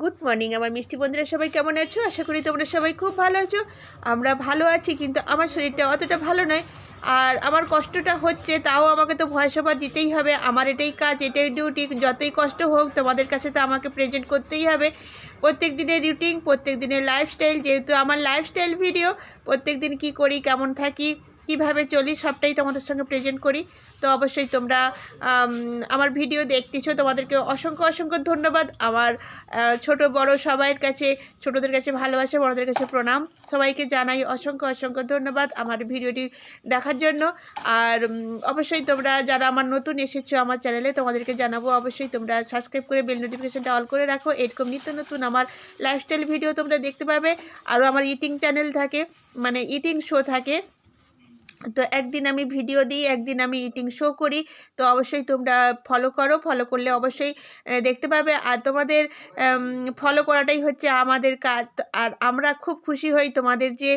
Good morning আমার মিষ্টি বন্ধুরা সবাই কেমন আছো? আশা করি তোমরা সবাই খুব ভালো আছো। আমরা ভালো আছি, কিন্তু আমার শরীরটা অতটা ভালো নয়। আর আমার কষ্টটা হচ্ছে, তাও আমাকে তো ভয় সবার দিতেই হবে। আমার এটাই কাজ, এটাই ডিউটি যতই কষ্ট হোক, তোমাদের কাছে তো আমাকে প্রেজেন্ট করতেই হবে। প্রত্যেক দিনের রুটিন প্রত্যেক দিনের লাইফস্টাইল যেহেতু আমার লাইফস্টাইল ভিডিও প্রত্যেক দিন কী করি, কেমন থাকি কীভাবে চলি সবটাই তোমাদের সঙ্গে প্রেজেন্ট করি। তো অবশ্যই তোমরা আমার ভিডিও দেখতেছো। তোমাদেরকে অসংখ্য অসংখ্য ধন্যবাদ। আমার ছোট, বড় সবাইয়ের কাছে, ছোটদের কাছে ভালোবাসা, বড়দের কাছে প্রণাম। সবাইকে জানাই অসংখ্য অসংখ্য ধন্যবাদ আমার ভিডিওটি দেখার জন্য। আর অবশ্যই তোমরা যারা আমার নতুন এসেছ আমার চ্যানেলে তোমাদেরকে জানাব। অবশ্যই তোমরা সাবস্ক্রাইব করে বেল নোটিফিকেশানটা অল করে রাখো। এরকম নিত্য নতুন আমার লাইফস্টাইল ভিডিও তোমরা দেখতে পাবে। আরও আমার ইটিং চ্যানেল থাকে মানে ইটিং শো থাকে। তো একদিন আমি ভিডিও দিই, একদিন আমি ইটিং শো করি। তো অবশ্যই তোমরা ফলো করো ফলো করলে অবশ্যই দেখতে পাবে। আর তোমাদের ফলো করাটাই হচ্ছে আমাদের কাজ। আর আমরা খুব খুশি হই তোমাদের যে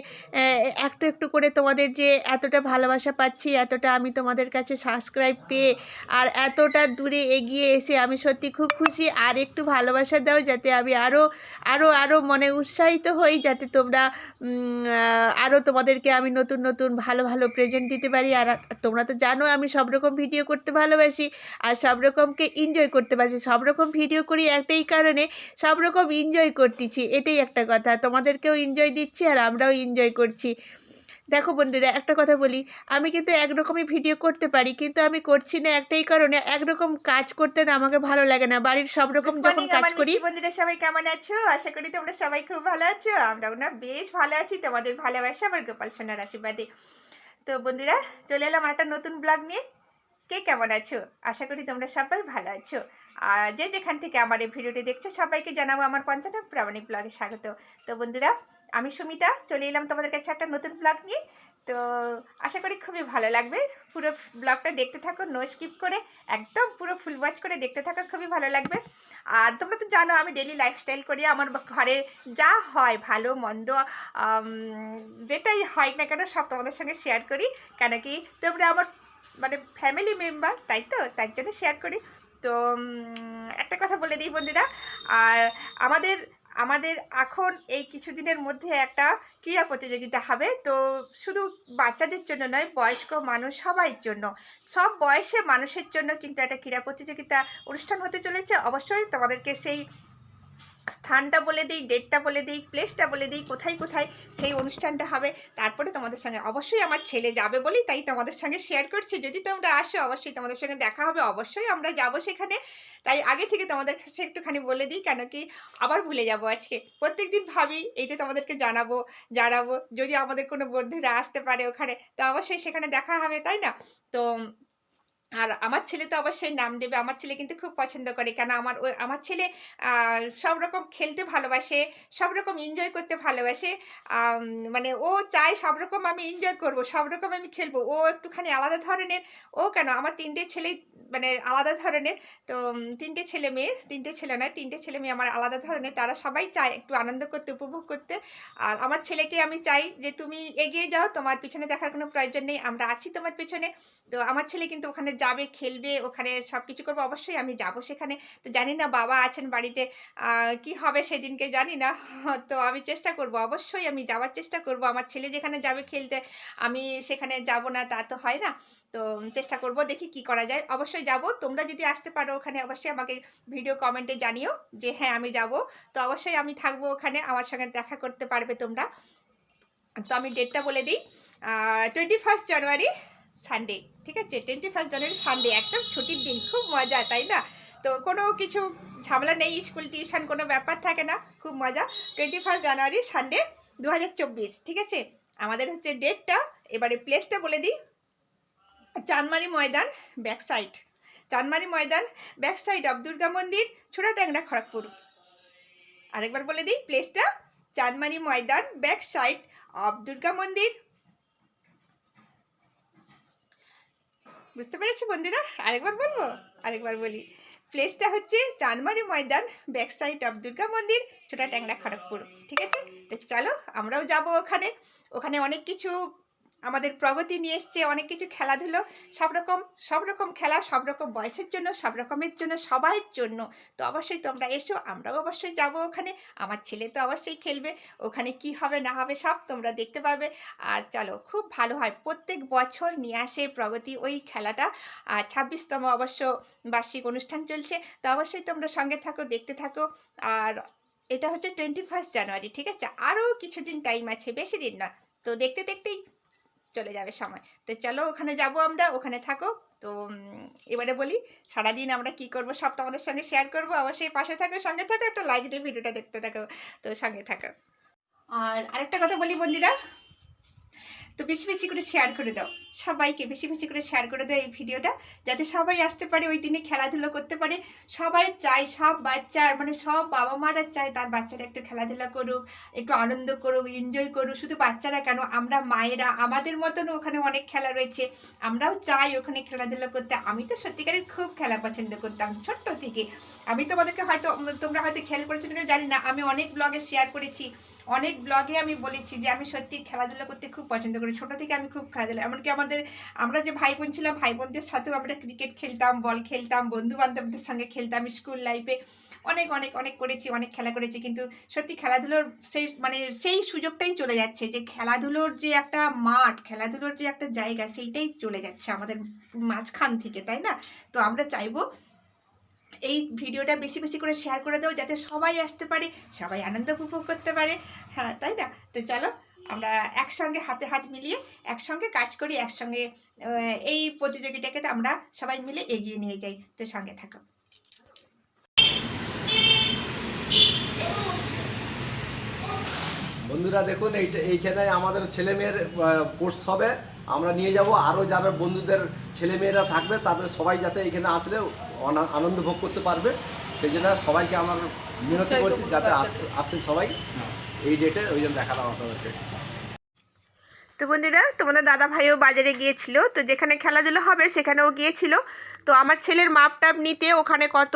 একটু একটু করে তোমাদের যে এতটা ভালোবাসা পাচ্ছি, এতটা আমি তোমাদের কাছে সাবস্ক্রাইব পেয়ে আর এতটা দূরে এগিয়ে এসে আমি সত্যি খুব খুশি। আর একটু ভালোবাসা দাও যাতে আমি আরও আরও আরও মনে উৎসাহিত হই, যাতে তোমরা আরও তোমাদেরকে আমি নতুন নতুন, ভালো ভালো প্রেজেন্ট দিতে পারি। আর তোমরা তো জানো আমি সব রকম ভিডিও করতে ভালোবাসি আর সব রকমকে এনজয় করতে পারছি। সব রকম ভিডিও করি একটাই কারণে সব রকম এনজয় করতেছি। এটাই একটা কথা। তোমাদেরকেও এনজয় দিচ্ছি আর আমরাও এনজয় করছি। দেখো বন্ধুরা একটা কথা বলি আমি কিন্তু একরকমই ভিডিও করতে পারি কিন্তু আমি করছি না একটাই কারণে। একরকম কাজ করতে না আমাকে ভালো লাগে না। বাড়ির সব রকম যখন কাজ করি বন্ধুরা সবাই কেমন আছো? আশা করি তোমরা সবাই খুব ভালো আছো। আমরাও না বেশ ভালো আছি। তোমাদের ভালোবাসা আমার গোপাল সোনার আশীর্বাদে। তো বন্ধুরা, চলে এলাম একটা নতুন ব্লগ নিয়ে। কে কেমন আছো? আশা করি তোমরা সবাই ভালো আছো। আর যে যেখান থেকে আমার এই ভিডিওটি দেখছ, সবাইকে জানাব আমার পঞ্চানন প্রামাণিক ব্লগে স্বাগত। তো বন্ধুরা, আমি সুমিতা, চলে এলাম তোমাদের কাছে একটা নতুন ব্লগ নিয়ে। তো আশা করি খুবই ভালো লাগবে। পুরো ব্লগটা দেখতে থাকো নো স্কিপ করে একদম পুরো ফুল ওয়াচ করে দেখতে থাকো, খুবই ভালো লাগবে। আর তোমরা তো জানো আমি ডেলি লাইফস্টাইল করি, আমার ঘরে যা হয় ভালো, মন্দ যেটাই হয় না কেন সব তোমাদের সঙ্গে শেয়ার করি। কেন কি তোমরা আমার মানে ফ্যামিলি মেম্বার তাই তো? তার জন্য শেয়ার করি। তো একটা কথা বলে দিই বন্ধুরা, আর আমাদের আমাদের এখন এই কিছুদিনের মধ্যে একটা ক্রীড়া প্রতিযোগিতা হবে। তো শুধু বাচ্চাদের জন্য নয়, বয়স্ক মানুষ সবাইয়ের জন্য। সব বয়সে মানুষের জন্য কিন্তু একটা ক্রীড়া প্রতিযোগিতা অনুষ্ঠান হতে চলেছে। অবশ্যই তোমাদেরকে সেই স্থানটা বলে দিই ডেটটা বলে দিই প্লেসটা বলে দিই, কোথায় কোথায় সেই অনুষ্ঠানটা হবে। তারপরে তোমাদের সঙ্গে অবশ্যই আমার ছেলে যাবে বলেই তাই তোমাদের সঙ্গে শেয়ার করছি। যদি তোমরা আসো, অবশ্যই তোমাদের সঙ্গে দেখা হবে, অবশ্যই আমরা যাব সেখানে। তাই আগে থেকে তোমাদের কাছে একটুখানি বলে দিই, কেন কি আবার ভুলে যাব আজকে। প্রত্যেক দিন ভাবি এইটা তোমাদেরকে জানাব জানাব। যদি আমাদের কোনো বন্ধুরা আসতে পারে ওখানে, তো অবশ্যই সেখানে দেখা হবে, তাই না? তো আর আমার ছেলে তো অবশ্যই নাম দেবে। আমার ছেলে কিন্তু খুব পছন্দ করে। কেন আমার ওই, আমার ছেলে সব রকম খেলতে ভালোবাসে, সব রকম এনজয় করতে ভালোবাসে। মানে ও চায় সব রকম আমি এনজয় করব, সব রকম আমি খেলব। ও একটুখানি আলাদা ধরনের, ও কেন, আমার তিনটে ছেলে মানে আলাদা ধরনের। তো তিনটে ছেলে মেয়ে, তিনটে ছেলে নয়, তিনটে ছেলে মেয়ে আমার আলাদা ধরনের। তারা সবাই চায় একটু আনন্দ করতে, উপভোগ করতে। আর আমার ছেলেকে আমি চাই যে, তুমি এগিয়ে যাও, তোমার পিছনে দেখার কোনো প্রয়োজন নেই, আমরা আছি তোমার পিছনে। তো আমার ছেলে কিন্তু ওখানে যাবে, খেলবে, ওখানে সব কিছু করব, অবশ্যই আমি যাব সেখানে। তো জানি না বাবা আছেন বাড়িতে কি হবে সেদিনকে জানি না। তো আমি চেষ্টা করব, অবশ্যই আমি যাওয়ার চেষ্টা করব। আমার ছেলে যেখানে যাবে খেলতে, আমি সেখানে যাব না, তা তো হয় না। তো চেষ্টা করব, দেখি কি করা যায়। অবশ্যই যাব, তোমরা যদি আসতে পারো ওখানে, অবশ্যই আমাকে ভিডিও কমেন্টে জানিও যে হ্যাঁ আমি যাব। তো অবশ্যই আমি থাকব ওখানে, আমার সঙ্গে দেখা করতে পারবে তোমরা। তো আমি ডেটটা বলে দিই টোয়েন্টি ফার্স্ট জানুয়ারি সানডে ঠিক আছে? টোয়েন্টি ফার্স্ট জানুয়ারি সানডে একদম ছুটির দিন, খুব মজা, তাই না? তো কোনো কিছু ঝামেলা নেই স্কুল টিউশন কোনো ব্যাপার থাকে না, খুব মজা। টোয়েন্টি ফার্স্ট জানুয়ারি সানডে দু হাজার চব্বিশ, ঠিক আছে? আমাদের হচ্ছে ডেটটা এবারে প্লেসটা বলে দিই। Chandmari Maidan back side Chandmari Maidan back side of Durga Mandir Chhota Tangra Kharagpur. আরেকবার বলে দিই প্লেসটা Chandmari Maidan back side of Durga Mandir বুঝতে পেরেছি, বন্ধুরা? আরেকবার বলব? আরেকবার বলি। প্লেসটা হচ্ছে Chanmari Maidan back side of Durga Mandir, Chhota Tangra Kharagpur. ঠিক আছে? তো চলো, আমরাও যাব ওখানে। ওখানে অনেক কিছু আমাদের প্রগতি নিয়ে এসছে, অনেক কিছু খেলাধুলো, সব রকম সব রকম খেলা, সব রকম বয়সের জন্য, সব রকমের জন্য, সবাইয়ের জন্য। তো অবশ্যই তোমরা এসো, আমরাও অবশ্যই যাব ওখানে। আমার ছেলে তো অবশ্যই খেলবে, ওখানে কি হবে, না হবে, সব তোমরা দেখতে পাবে। আর চলো, খুব ভালো হয়, প্রত্যেক বছর নিয়ে আসে প্রগতি ওই খেলাটা। আর ছাব্বিশতম অবশ্য বার্ষিক অনুষ্ঠান চলছে, তো অবশ্যই তোমরা সঙ্গে থাকো, দেখতে থাকো। আর এটা হচ্ছে টোয়েন্টি ফার্স্ট জানুয়ারি ঠিক আছে? আরও কিছুদিন টাইম আছে, বেশি দিন না। তো দেখতে দেখতেই চলে যাবে সময়। তো চলো ওখানে যাব আমরা, ওখানে থাকো। তো এবারে বলি, সারাদিন আমরা কি করব সব তোমাদের সঙ্গে শেয়ার করব। অবশ্যই পাশে থাকো, সঙ্গে থাকো, একটা লাইক দিয়ে ভিডিওটা দেখতে থাকো। তো সঙ্গে থাকো। আর আরেকটা কথা বলি বন্ধুরা তো বেশি বেশি করে শেয়ার করে দাও। সবাইকে বেশি বেশি করে শেয়ার করে দাও এই ভিডিওটা, যাতে সবাই আসতে পারে, ওই দিনে খেলাধুলো করতে পারে। সবাই চায় সব বাচ্চার মানে সব বাবা মারা চায় তার বাচ্চারা একটু খেলাধুলা করুক, একটু আনন্দ করুক এনজয় করুক। শুধু বাচ্চারা কেন, আমরা মায়েরা, আমাদের মতনও ওখানে অনেক খেলা রয়েছে। আমরাও চাই ওখানে খেলাধুলা করতে। আমি তো সত্যিকারের খুব খেলা পছন্দ করতাম ছোট্ট থেকে। আমি তোমাদেরকে হয়তো, তোমরা হয়তো খেয়াল করেছ কিনা জানি না। আমি অনেক ব্লগে শেয়ার করেছি। অনেক ব্লগে আমি বলেছি যে আমি সত্যি খেলাধুলা করতে খুব পছন্দ করি। ছোটো থেকে আমি খুব খেলাধুলা, এমনকি আমাদের, আমরা যে ভাই বোন ছিলাম ভাই বোনদের সাথেও আমরা ক্রিকেট খেলতাম বল খেলতাম বন্ধু বান্ধবদের সঙ্গে খেলতাম স্কুল লাইফে অনেক অনেক অনেক করেছি, অনেক খেলা করেছি। কিন্তু সত্যি খেলাধুলোর সেই মানে সেই সুযোগটাই চলে যাচ্ছে যে খেলাধুলোর যে একটা মাঠ, খেলাধুলোর যে একটা জায়গা, সেইটাই চলে যাচ্ছে আমাদের মাঝখান থেকে, তাই না? তো আমরা চাইব এই ভিডিওটা বেশি বেশি করে শেয়ার করে দাও যাতে সবাই আসতে পারে, সবাই আনন্দ উপভোগ করতে পারে। হ্যাঁ তাই না? তো চলো, আমরা একসঙ্গে হাতে হাত মিলিয়ে একসঙ্গে কাজ করি, একসঙ্গে এই প্রতিযোগিতাকে আমরা সবাই মিলে এগিয়ে নিয়ে যাই। তো সঙ্গে থাকো। বন্ধুরা দেখুন এইটা এইখানে আমাদের ছেলেমেয়ের কোর্স হবে। আমরা নিয়ে যাব। আরও যারা বন্ধুদের ছেলেমেয়েরা থাকবে তাদের সবাই যাতে এখানে আসলে আনন্দ ভোগ করতে পারবে। সেই জন্য সবাইকে আমার মিনতি করছি যাতে আসছে আসে সবাই। এই ডেটে ওই জন্য দেখালাম আপনাদেরকে। তো বন্ধুরা, তোমাদের দাদা ভাইও বাজারে গিয়েছিল, তো যেখানে খেলাধুলো হবে সেখানেও গিয়েছিল। তো আমার ছেলের মাপ টাপ নিতে ওখানে কত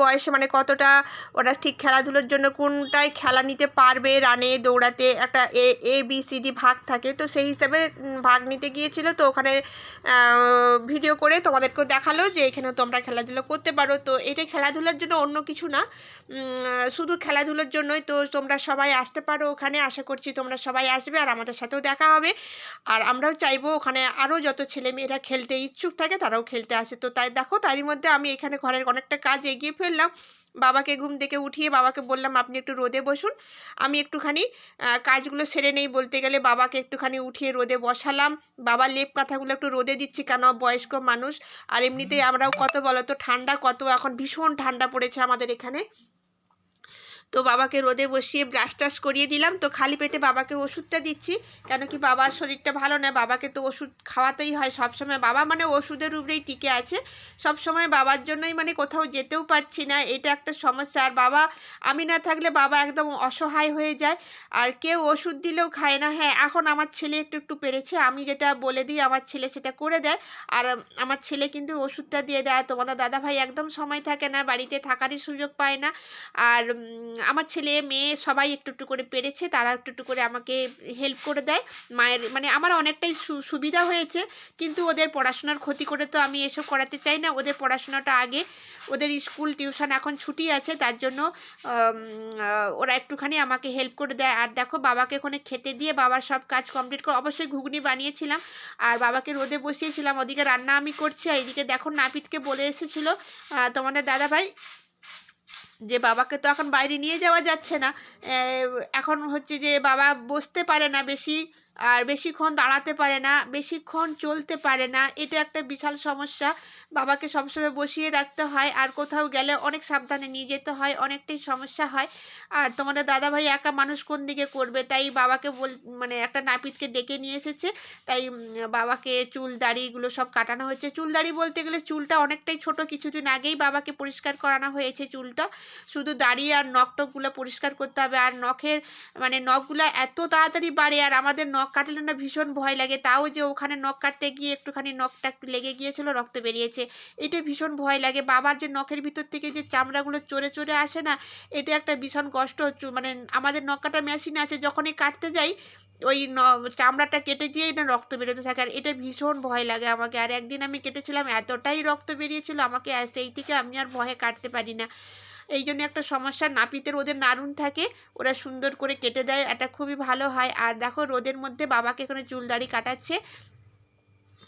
বয়সে মানে কতটা, ওরা ঠিক খেলাধুলোর জন্য কোনটায় খেলা নিতে পারবে রানে, দৌড়াতে, একটা A A, B, C, D ভাগ থাকে। তো সেই হিসাবে ভাগ নিতে গিয়েছিল, তো ওখানে ভিডিও করে তোমাদেরকেও দেখাল যে এখানে তোমরা খেলাধুলো করতে পারো। তো এটা খেলাধুলার জন্য অন্য কিছু না শুধু খেলাধুলোর জন্যই তো তোমরা সবাই আসতে পারো ওখানে। আশা করছি তোমরা সবাই আসবে আর আমাদের সাথেও দেখা আর আমরাও চাইব ওখানে আরও যত ছেলে মেয়েরা খেলতে ইচ্ছুক থাকে তারাও খেলতে আসে। তো তাই দেখো, তারই মধ্যে আমি এখানে ঘরের অনেকটা কাজ এগিয়ে ফেললাম। বাবাকে ঘুম থেকে উঠিয়ে বাবাকে বললাম, আপনি একটু রোদে বসুন। আমি একটুখানি কাজগুলো সেরে নেই বলতে গেলে বাবাকে একটুখানি উঠিয়ে রোদে বসালাম। বাবা লেপ কাঁথাগুলো একটু রোদে দিচ্ছি কেন? বয়স্ক মানুষ। আর এমনিতেই আমরাও কত বলো তো ঠান্ডা কত, এখন ভীষণ ঠান্ডা পড়েছে আমাদের এখানে। তো বাবাকে রোদে বসিয়ে ব্রাশ টাশ করিয়ে দিলাম। তো খালি পেটে বাবাকে ওষুধটা দিচ্ছি। কেন কি বাবার শরীরটা ভালো না বাবাকে তো ওষুধ খাওয়াতেই হয়। সবসময় বাবা মানে ওষুধের উপরেই টিকে আছে। সব সময় বাবার জন্যই মানে কোথাও যেতেও পারছি না। এটা একটা সমস্যা। আর বাবা, আমি না থাকলে বাবা একদম অসহায় হয়ে যায়। আর কেউ ওষুধ দিলেও খায় না। হ্যাঁ এখন আমার ছেলে একটু একটু পেরেছে। আমি যেটা বলে দিই, আমার ছেলে সেটা করে দেয়। আর আমার ছেলে কিন্তু ওষুধটা দিয়ে দেয়। তোমাদের দাদা ভাই একদম সময় থাকে না, বাড়িতে থাকারই সুযোগ পায় না। আর আমার ছেলে, মেয়ে সবাই একটু একটু করে পেরেছে। তারা একটু একটু করে আমাকে হেল্প করে দেয়। মায়ের মানে আমার অনেকটাই সুবিধা হয়েছে। কিন্তু ওদের পড়াশোনার ক্ষতি করে তো আমি এসব করাতে চাই না। ওদের পড়াশোনাটা আগে, ওদের স্কুল টিউশন এখন ছুটি আছে। তার জন্য ওরা একটুখানি আমাকে হেল্প করে দেয়। আর দেখো, বাবাকে ওখানে খেতে দিয়ে বাবার সব কাজ কমপ্লিট করে অবশ্যই ঘুগনি বানিয়েছিলাম। আর বাবাকে রোদে বসিয়েছিলাম। ওদিকে রান্না আমি করছি। আর এদিকে দেখো, নাপিতকে বলে এসেছিল তোমাদের দাদা ভাই যে বাবাকে তো এখন বাইরে নিয়ে যাওয়া যাচ্ছে না। এখন হচ্ছে যে বাবা বসতে পারে না বেশি। আর বেশিক্ষণ দাঁড়াতে পারে না, বেশিক্ষণ চলতে পারে না। এটা একটা বিশাল সমস্যা। বাবাকে সবসময় বসিয়ে রাখতে হয় আর কোথাও গেলে অনেক সাবধানে নিয়ে যেতে হয়, অনেকটাই সমস্যা হয়। আর তোমাদের দাদাভাই একা মানুষ কোন দিকে করবে? তাই বাবাকে বল মানে একটা নাপিতকে ডেকে নিয়ে এসেছে। তাই বাবাকে চুল দাড়িগুলো সব কাটানো হয়েছে। চুল, দাড়ি বলতে গেলে চুলটা অনেকটাই ছোট। কিছুদিন আগেই বাবাকে পরিষ্কার করানো হয়েছে চুলটা। শুধু দাড়ি আর নখ টকগুলো পরিষ্কার করতে হবে। আর নখের মানে নখগুলো এত তাড়াতাড়ি বাড়ে আর আমাদের নখ নখ কাটলে না ভীষণ ভয় লাগে। তাও যে ওখানে নখ কাটতে গিয়ে একটুখানি নখটা একটু লেগে গিয়েছিল, রক্ত বেরিয়েছে। এটা ভীষণ ভয় লাগে। বাবার যে নখের ভিতর থেকে যে চামড়াগুলো চড়ে চড়ে আসে না, এটা একটা ভীষণ কষ্ট। মানে আমাদের নখ কাটা মেশিন আছে, যখনই কাটতে যাই, ওই চামড়াটা কেটে গিয়ে না রক্ত বেরোতে থাকে। আর এটা ভীষণ ভয় লাগে আমাকে। আর একদিন আমি কেটেছিলাম, এতটাই রক্ত বেরিয়েছিল, আমাকে সেই থেকে আমি আর ভয়ে কাটতে পারি না। এই জন্য একটা সমস্যা। নাপিতের ওদের নাড়ুন থাকে, ওরা সুন্দর করে কেটে দেয়, এটা খুবই ভালো হয়। আর দেখো, রোদের মধ্যে বাবাকে এখানে চুল দাড়ি কাটাচ্ছে।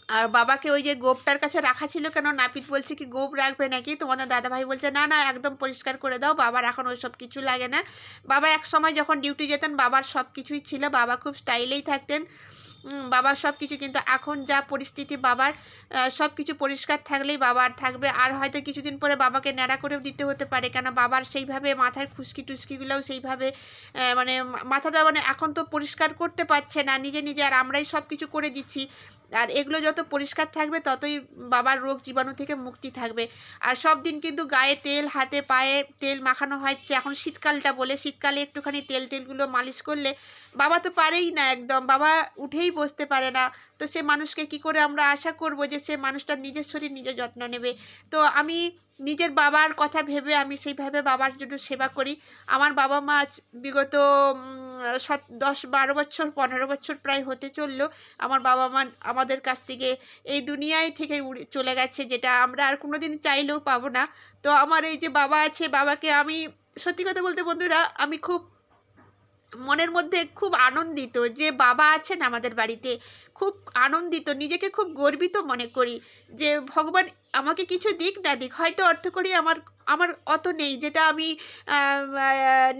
আর বাবাকে ওই যে গোপটার কাছে রাখা ছিল কেন? নাপিত বলছে কি, গোপ রাখবে নাকি? তোমাদের দাদাভাই বলছে, না না, একদম পরিষ্কার করে দাও, বাবার এখন ওই সব কিছু লাগে না। বাবা এক সময় যখন ডিউটি যেতেন, বাবার সব কিছুই ছিল। বাবা খুব স্টাইলেই থাকতেন। বাবার সব কিছু কিন্তু এখন যা পরিস্থিতি বাবার সব কিছু পরিষ্কার থাকলেই বাবার থাকবে। আর হয়তো কিছুদিন পরে বাবাকে ন্যাড়া করেও দিতে হতে পারে, কেন বাবার সেইভাবে মাথার খুশকি টুস্কিগুলোও সেইভাবে মানে মাথাটা মানে এখন তো পরিষ্কার করতে পারছে না, নিজে নিজে আর আমরাই সব কিছু করে দিচ্ছি। আর এগুলো যত পরিষ্কার থাকবে, ততই বাবার রোগ জীবাণু থেকে মুক্তি থাকবে। আর সব দিন কিন্তু গায়ে তেল, হাতে পায়ে তেল মাখানো হচ্ছে। এখন শীতকালটা বলে শীতকালে একটুখানি তেল টেলগুলো মালিশ করলে বাবা তো পারেই না একদম। বাবা উঠেই বসতে পারে না। তো সে মানুষকে কি করে আমরা আশা করব যে সে মানুষটার নিজের শরীর নিজে যত্ন নেবে? তো আমি নিজের বাবার কথা ভেবে আমি সেইভাবে বাবার জন্য সেবা করি। আমার বাবা মা আজ বিগত সত, দশ বারো বছর, পনেরো বছর প্রায় হতে চলল। আমার বাবা মা আমাদের কাছ থেকে এই দুনিয়ায় থেকে উড়ে চলে গেছে, যেটা আমরা আর কোনো দিন চাইলেও পাবো না। তো আমার এই যে বাবা আছে, বাবাকে আমি সত্যি কথা বলতে বন্ধুরা, আমি খুব মনের মধ্যে খুব আনন্দিত যে বাবা আছেন আমাদের বাড়িতে। খুব আনন্দিত, নিজেকে খুব গর্বিত মনে করি যে ভগবান আমাকে কিছু দিক না দিক, হয়তো অর্থ করি আমার আমার অত নেই যেটা আমি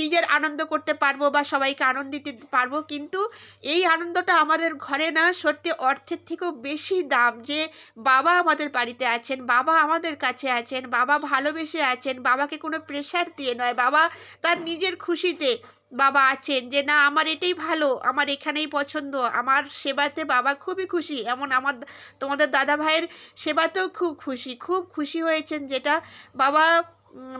নিজের আনন্দ করতে পারব বা সবাইকে আনন্দ দিতে পারব। কিন্তু এই আনন্দটা আমাদের ঘরে না সত্যি অর্থের থেকেও বেশি দাম যে বাবা আমাদের বাড়িতে আছেন, বাবা আমাদের কাছে আছেন, বাবা ভালোবেসে আছেন, বাবাকে কোনো প্রেশার দিয়ে নয়, বাবা তার নিজের খুশিতে বাবা আছেন যে, না, আমার এটাই ভালো, আমার এখানেই পছন্দ, আমার সেবাতে বাবা খুবই খুশি। এমন আমার তোমাদের দাদা ভাইয়ের সেবাতেও খুব খুশি খুব খুশি হয়েছেন যেটা বাবা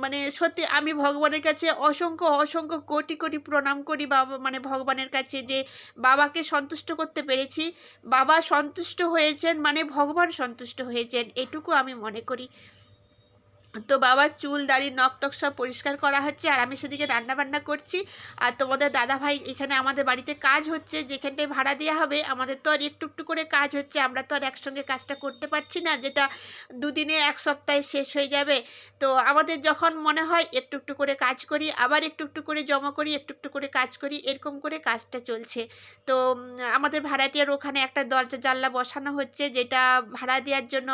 মানে সত্যি আমি ভগবানের কাছে অসংখ্য অসংখ্য কোটি কোটি প্রণাম করি বাবা মানে ভগবানের কাছে যে, বাবাকে সন্তুষ্ট করতে পেরেছি। বাবা সন্তুষ্ট হয়েছেন মানে ভগবান সন্তুষ্ট হয়েছেন, এটুকু আমি মনে করি। তো বাবার চুল, দাড়ি নখ টক সব পরিষ্কার করা হচ্ছে আর আমি সেদিকে রান্না বান্না করছি। আর তোমাদের দাদা ভাই এখানে আমাদের বাড়িতে কাজ হচ্ছে, যেখানটায় ভাড়া দেওয়া হবে, আমাদের তো আর একটু একটু করে কাজ হচ্ছে, আমরা তো আর একসঙ্গে কাজটা করতে পারছি না, যেটা দুদিনে এক সপ্তাহে শেষ হয়ে যাবে। তো আমাদের যখন মনে হয় একটু একটু করে কাজ করি, আবার একটু একটু করে জমা করি, একটু একটু করে কাজ করি, এরকম করে কাজটা চলছে। তো আমাদের ভাড়াটিয়ার ওখানে একটা দরজা, জানলা বসানো হচ্ছে, যেটা ভাড়া দেওয়ার জন্য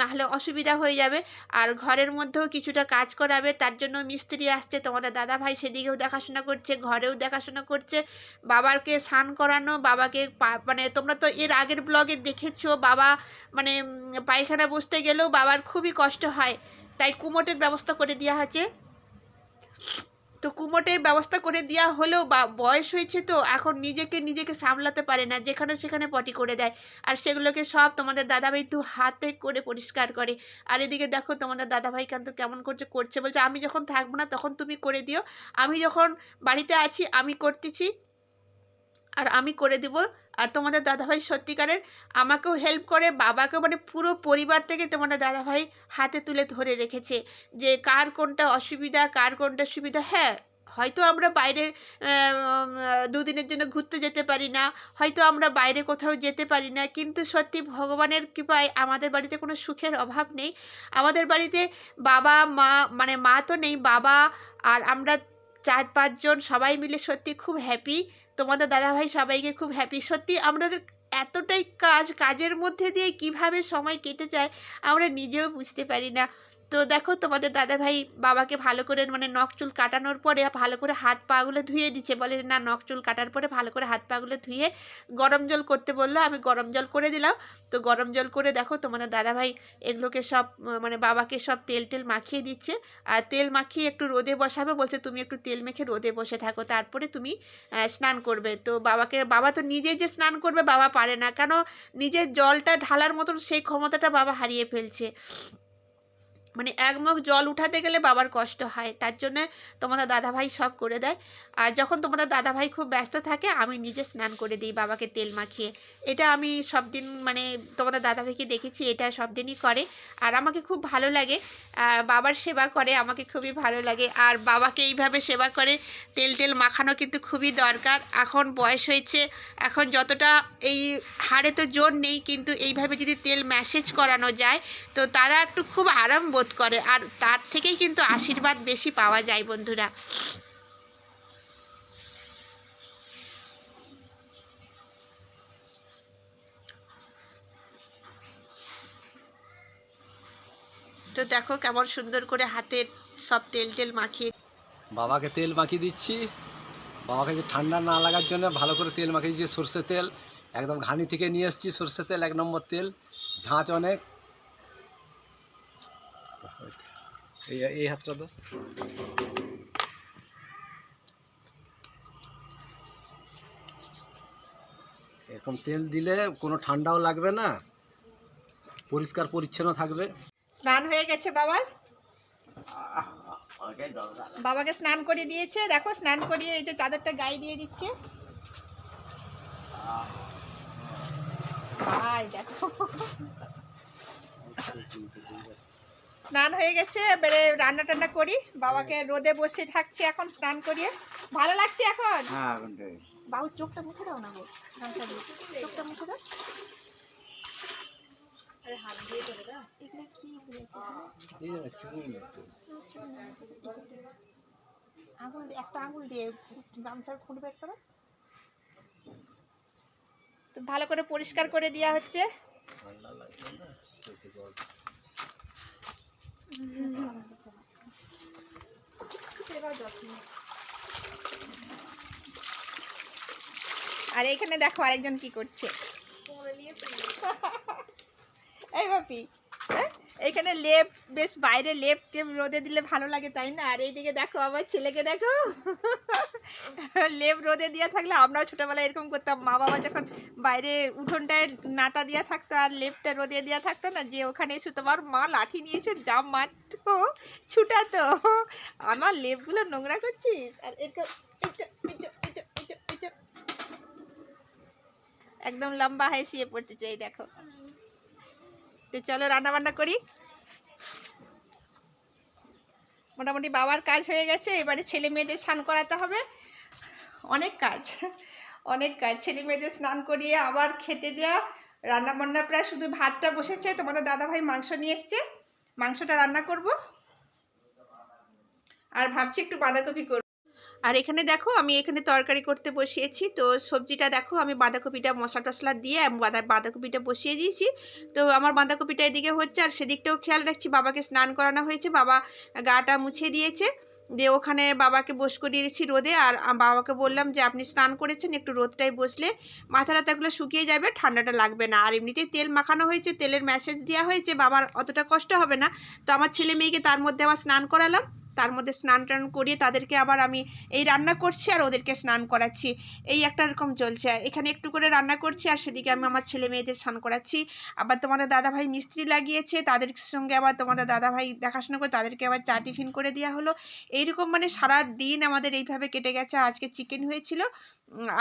নাহলে অসুবিধা হয়ে যাবে। আর ঘরের মধ্যেও কিছুটা কাজ করাবে, তার জন্য মিস্ত্রি আসছে, তোমাদের দাদা ভাই সেদিকেও দেখাশোনা করছে, ঘরেও দেখাশোনা করছে, বাবাকে স্নান করানো, বাবাকে মানে তোমরা তো এর আগের ব্লগে দেখেছ, বাবা মানে পায়খানা বসতে গেলেও বাবার খুবই কষ্ট হয়, তাই কুমোটের ব্যবস্থা করে দেওয়া হচ্ছে তো কুমোটের ব্যবস্থা করে দেওয়া হলেও বা, বয়স হয়েছে তো, এখন নিজেকে নিজেকে সামলাতে পারে না, যেখানে সেখানে পটি করে দেয়। আর সেগুলোকে সব তোমাদের দাদাভাই তো হাতে করে পরিষ্কার করে। আর এদিকে দেখো তোমাদের দাদাভাই কিন্তু কেমন করছে করছে। বলছে, আমি যখন থাকব না তখন তুমি করে দিও। আমি যখন বাড়িতে আছি আমি করতেছি। আর আমি করে দিব আর তোমাদের দাদাভাই সত্যিকারের আমাকেও হেল্প করে, বাবাকেও মানে পুরো পরিবারটাকে তোমাদের দাদাভাই হাতে তুলে ধরে রেখেছে যে কার কোনটা অসুবিধা, কার কোনটা সুবিধা। হ্যাঁ হয়তো আমরা বাইরে দুদিনের জন্য ঘুরতে যেতে পারি না, হয়তো আমরা বাইরে কোথাও যেতে পারি না, কিন্তু সত্যি ভগবানের কৃপায় আমাদের বাড়িতে কোনো সুখের অভাব নেই। আমাদের বাড়িতে বাবা, মা মানে মা তো নেই, বাবা আর আমরা চার পাঁচজন সবাই মিলে সত্যি খুব হ্যাপি তোমাদের দাদাভাই সবাইকে খুব হ্যাপি সত্যি আমাদের এতটাই কাজ, কাজের মধ্যে দিয়ে কীভাবে সময় কেটে যায়, আমরা নিজেও বুঝতে পারি না। তো দেখো তোমাদের দাদাভাই বাবাকে ভালো করে মানে নখ চুল কাটানোর পরে ভালো করে হাত পাগুলো ধুয়ে দিচ্ছে। বলে না, নখ চুল কাটার পরে ভালো করে হাত পাগুলো ধুয়ে গরম জল করতে। বলল, আমি গরম জল করে দিলাম। তো গরম জল করে দেখো তোমাদের দাদাভাই এগুলোকে সব মানে বাবাকে সব তেল টেল মাখিয়ে দিচ্ছে। আর তেল মাখিয়ে একটু রোদে বসাবে, বলছে, তুমি একটু তেল মেখে রোদে বসে থাকো, তারপরে তুমি স্নান করবে। তো বাবাকে, বাবা তো নিজে যে স্নান করবে, বাবা পারে না। কেন? নিজের জলটা ঢালার মতন সেই ক্ষমতাটা বাবা হারিয়ে ফেলছে। মানে এক মগ জল উঠাতে গেলে বাবার কষ্ট হয়, তার জন্য তোমাদের দাদাভাই সব করে দেয়। আর যখন তোমাদের দাদাভাই খুব ব্যস্ত থাকে, আমি নিজে স্নান করে দিই বাবাকে তেল মাখিয়ে। এটা আমি সব দিন মানে তোমাদের দাদাভাইকে দেখেছি, এটা সব দিনই করে। আর আমাকে খুব ভালো লাগে বাবার সেবা করে, আমাকে খুবই ভালো লাগে। আর বাবাকে এইভাবে সেবা করে, তেল টেল মাখানো কিন্তু খুবই দরকার। এখন বয়স হয়েছে, এখন যতটা এই হাড়ে তো জোর নেই, কিন্তু এইভাবে যদি তেল ম্যাসেজ করানো যায়, তো তারা একটু খুব আরাম বোধ করে। আর তার থেকেই কিন্তু আশীর্বাদ বেশি পাওয়া যায় বন্ধুরা। তো দেখো কেমন সুন্দর করে হাতের সব তেল টেল মাখিয়ে বাবাকে তেল মাখিয়ে দিচ্ছি। বাবাকে যে ঠান্ডা না লাগার জন্য ভালো করে তেল মাখিয়ে দিচ্ছি। সর্ষে তেল, একদম ঘানি থেকে নিয়ে এসেছি সর্ষে তেল, এক নম্বর তেল। ঝাঁচ অনেক। এই এই হাতটা তো এরকম তেল দিলে কোনো ঠান্ডাও লাগবে না, পরিষ্কার পরিচ্ছন্ন থাকবে। স্নান হয়ে গেছে বাবার বাবাকে স্নান করে দিয়েছে। দেখো, স্নান করিয়ে এই যে চাদরটা গায়ে দিয়ে দিচ্ছে। দেখো। স্নান হয়ে গেছে এবারে রান্না টান্না করি বাবাকে রোদে বসে থাকছে এখন স্নান করিয়ে। ভালো লাগছে এখন? বাবু চোখটা মুছে দাও না গো। চোখটা মুছে দাও। হাত দিয়ে করে দাও। এগুলো কি আঙুল একটা আঙুল দিয়ে গামছার খুঁড় বের করো। তো ভালো করে পরিষ্কার করে দেওয়া হচ্ছে। আর এখানে দেখো আরেকজন কি করছে এই বাপি হ্যাঁ? এইখানে লেপ, বেশ বাইরে লেপ টেপ রোদে দিলে ভালো লাগে, তাই না? আর এইদিকে দেখো আমার ছেলেকে দেখো। লেপ রোদে দিয়ে থাকলে আমরাও ছোটোবেলায় এরকম করতাম। মা বাবা যখন বাইরে উঠোনটায় নাতা দেওয়া থাকতো আর লেপটা রোদে দেওয়া থাকতো না, যে ওখানে এসে তোমার মা লাঠি নিয়ে এসে জাম মারতো, ছুটাতো। আমার লেপগুলো নোংরা করছিস? আর এরকম। একদম লম্বা হয়ে শুয়ে পড়তে চাই, দেখো। তো চলো রান্না বান্না করি। মোটামুটি বাবার কাজ হয়ে গেছে, এবারে ছেলে মেয়েদের স্নান করাতে হবে। অনেক কাজ অনেক কাজ। ছেলে মেয়েদের স্নান করিয়ে আবার খেতে দেওয়া। রান্না বান্না প্রায় শুধু ভাতটা বসেছে, তোমাদের দাদাভাই মাংস নিয়ে এসছে। মাংসটা রান্না করব। আর ভাবছি একটু বাঁধাকপি করব। আর এখানে দেখো, আমি এখানে তরকারি করতে বসিয়েছি। তো সবজিটা দেখো, আমি বাঁধাকপিটা, মশলা টশলা দিয়ে বাঁধা, বাঁধাকপিটা বসিয়ে দিয়েছি। তো আমার বাঁধাকপিটা এদিকে হচ্ছে, আর সেদিকটাও খেয়াল রাখছি, বাবাকে স্নান করানো হয়েছে, বাবা গাটা মুছে দিয়েছে। দিয়ে ওখানে বাবাকে বস করিয়ে দিয়েছি রোদে, আর বাবাকে বললাম যে, আপনি স্নান করেছেন, একটু রোদটায় বসলে মাথা টাথাগুলো শুকিয়ে যাবে, ঠান্ডাটা লাগবে না। আর এমনিতেই তেল মাখানো হয়েছে, তেলের ম্যাসেজ দেওয়া হয়েছে, বাবার অতটা কষ্ট হবে না। তো আমার ছেলে মেয়েকে তার মধ্যে আবার স্নান করালাম। তার মধ্যে স্নান টান করিয়ে তাদেরকে আবার আমি এই রান্না করছি আর ওদেরকে স্নান করাচ্ছি। এই একটা রকম চলছে। এখানে একটু করে রান্না করছি আর সেদিকে আমি আমার ছেলে মেয়েদের স্নান করাচ্ছি। আবার তোমাদের দাদাভাই মিস্ত্রি লাগিয়েছে, তাদের সঙ্গে আবার তোমাদের দাদাভাই দেখাশোনা করে তাদেরকে আবার চা টিফিন করে দেওয়া হলো। এইরকম মানে সারা দিন আমাদের এইভাবে কেটে গেছে। আজকে চিকেন হয়েছিল।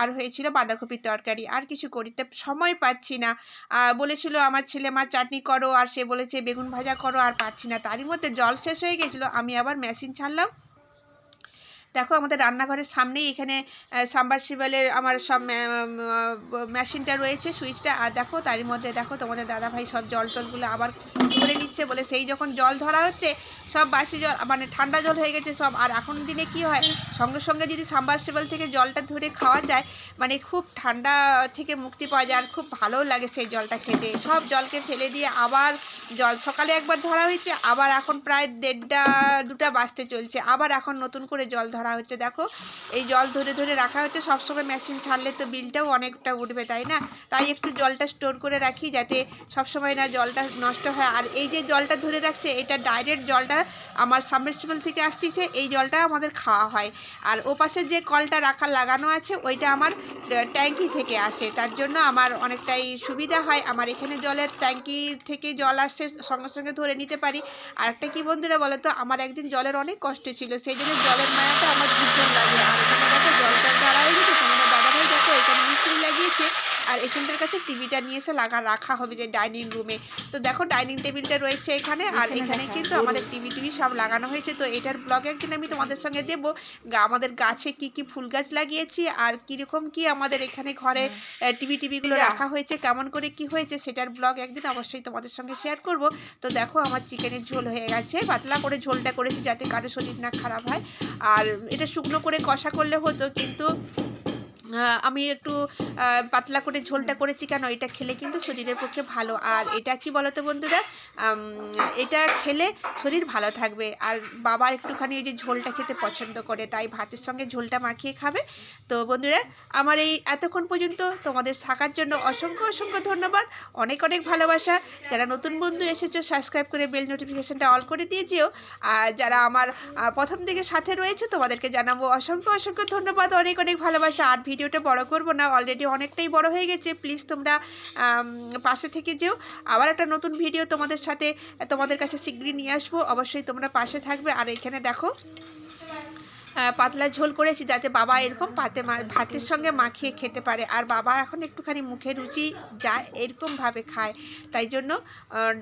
আর হয়েছিল বাঁধাকপির তরকারি। আর কিছু করিতে সময় পাচ্ছি না। বলেছিল আমার ছেলে, মা, চাটনি করো। আর সে বলেছে, বেগুন ভাজা করো। আর পাচ্ছি না। তারই মধ্যে জল শেষ হয়ে গেছিল। আমি আবার মেশিন ছাড়লাম। দেখো, আমাদের রান্নাঘরের সামনেই এখানে সাবমার্সিবলের আমার সব মেশিনটা রয়েছে, সুইচটা। আর দেখো, তারই মধ্যে দেখো, তোমাদের দাদাভাই সব জল টলগুলো আবার করে নিচ্ছে বলে সেই যখন জল ধরা হচ্ছে, সব বাসি জল মানে ঠান্ডা জল হয়ে গেছে সব। আর এখন দিনে কি হয়, সঙ্গে সঙ্গে যদি সাবমার্সিবল থেকে জলটা ধরে খাওয়া যায় মানে খুব ঠান্ডা থেকে মুক্তি পাওয়া যায়, আর খুব ভালোও লাগে সেই জলটা খেতে। সব জলকে ফেলে দিয়ে আবার জল। সকালে একবার ধরা হয়েছে, আবার এখন প্রায় দেড়টা, দুটা বাজতে চলছে। আবার এখন নতুন করে জল ধরা হচ্ছে, দেখো। এই জল ধরে ধরে রাখা হচ্ছে, সবসময় মেশিন ছাড়লে তো বিলটাও অনেকটা উঠবে, তাই না? তাই একটু জলটা স্টোর করে রাখি যাতে সবসময় না জলটা নষ্ট হয়। আর এই যে জলটা ধরে রাখছে, এটা ডাইরেক্ট জলটা আমার সাবমের্সিবল থেকে আসতেছে, এই জলটা আমাদের খাওয়া হয়। আর ও পাশে যে কলটা রাখা লাগানো আছে, ওইটা আমার ট্যাঙ্কি থেকে আসে। তার জন্য আমার অনেকটাই সুবিধা হয়। আমার এখানে জলের ট্যাঙ্কি থেকে জল আসে সঙ্গে সঙ্গে ধরে নিতে পারি। আর একটা কি বন্ধুরা বলো তো আমার একদিন জলের অনেক কষ্ট ছিল, সেই জন্য জলের মায়াটা আমার ভীষণ লাগে আর এখানে দেখো জলটা ঢালা হয়ে গেছে তোমাদের দাদাভাই দেখো এখানে মিস্ত্রি লাগিয়েছে আর এখানটার কাছে টিভিটা নিয়ে এসে লাগা রাখা হবে যে ডাইনিং রুমে। তো দেখো ডাইনিং টেবিলটা রয়েছে এখানে আর এখানে কিন্তু আমাদের টিভি টিভি সব লাগানো হয়েছে। তো এটার ব্লগ একদিন আমি তোমাদের সঙ্গে দেবো আমাদের গাছে কি কি ফুল গাছ লাগিয়েছি আর কীরকম কি আমাদের এখানে ঘরে টিভি টিভিগুলো রাখা হয়েছে কেমন করে কি হয়েছে সেটার ব্লগ একদিন অবশ্যই তোমাদের সঙ্গে শেয়ার করব। তো দেখো আমার চিকেনের ঝোল হয়ে গেছে পাতলা করে ঝোলটা করেছি যাতে কারও শরীর না খারাপ হয়। আর এটা শুকনো করে কষা করলে হতো কিন্তু আমি একটু পাতলা করে ঝোলটা করেছি কেন? এটা খেলে কিন্তু শরীরের পক্ষে ভালো। আর এটা কি বলতো বন্ধুরা? এটা খেলে শরীর ভালো থাকবে। আর বাবা একটুখানি এই যে ঝোলটা খেতে পছন্দ করে, তাই ভাতের সঙ্গে ঝোলটা মাখিয়ে খাবে। তো বন্ধুরা, আমার এই এতক্ষণ পর্যন্ত তোমাদের থাকার জন্য অসংখ্য অসংখ্য ধন্যবাদ। অনেক অনেক ভালোবাসা। যারা নতুন বন্ধু এসেছ, সাবস্ক্রাইব করে বেল নোটিফিকেশানটা অল করে দিয়ে যেও। আর যারা আমার প্রথম থেকে সাথে রয়েছে, তোমাদেরকে জানাব অসংখ্য অসংখ্য ধন্যবাদ। অনেক অনেক ভালোবাসা। আর ভিডিওটা বড় করব না অলরেডি অনেকটাই বড় হয়ে গেছে প্লিজ তোমরা পাশে থেকে যেও। আবার একটা নতুন ভিডিও তোমাদের সাথে, তোমাদের কাছে শীঘ্রই নিয়ে আসব, অবশ্যই তোমরা পাশে থাকবে। আর এখানে দেখো পাতলা ঝোল করেছি যাতে বাবা এরকম পাতে ভাতের সঙ্গে মাখিয়ে খেতে পারে। আর বাবা এখন একটুখানি মুখে রুচি যায়, এরকমভাবে খায়। তাই জন্য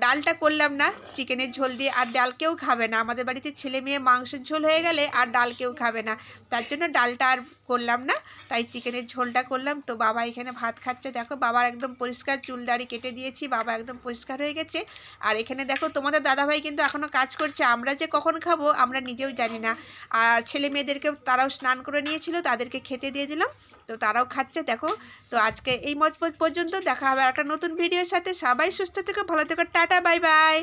ডালটা করলাম না, চিকেনের ঝোল দিয়ে। আর ডাল কেউ খাবে না। আমাদের বাড়িতে ছেলে মেয়ে মাংসের ঝোল হয়ে গেলে আর ডাল কেউ খাবে না। তার জন্য ডালটা আর করলাম না, তাই চিকেনের ঝোলটা করলাম। তো বাবা এখানে ভাত খাচ্ছে। দেখো, বাবার একদম পরিষ্কার চুল দাড়ি কেটে দিয়েছি। বাবা একদম পরিষ্কার হয়ে গেছে। আর এখানে দেখো, তোমাদের দাদাভাই কিন্তু এখনও কাজ করছে। আমরা যে কখন খাব, আমরা নিজেও জানি না। আর ছেলে মেয়েদেরকে তারাও স্নান করে নিয়েছিল, তাদেরকে খেতে দিয়ে দিলাম। তো তারাও খাচ্ছে, দেখো। তো আজকে এই মত পর্যন্ত দেখা হবে একটা নতুন ভিডিওর সাথে। সবাই সুস্থ থেকে, ভালো থেকো, টাটা, বাই বাই।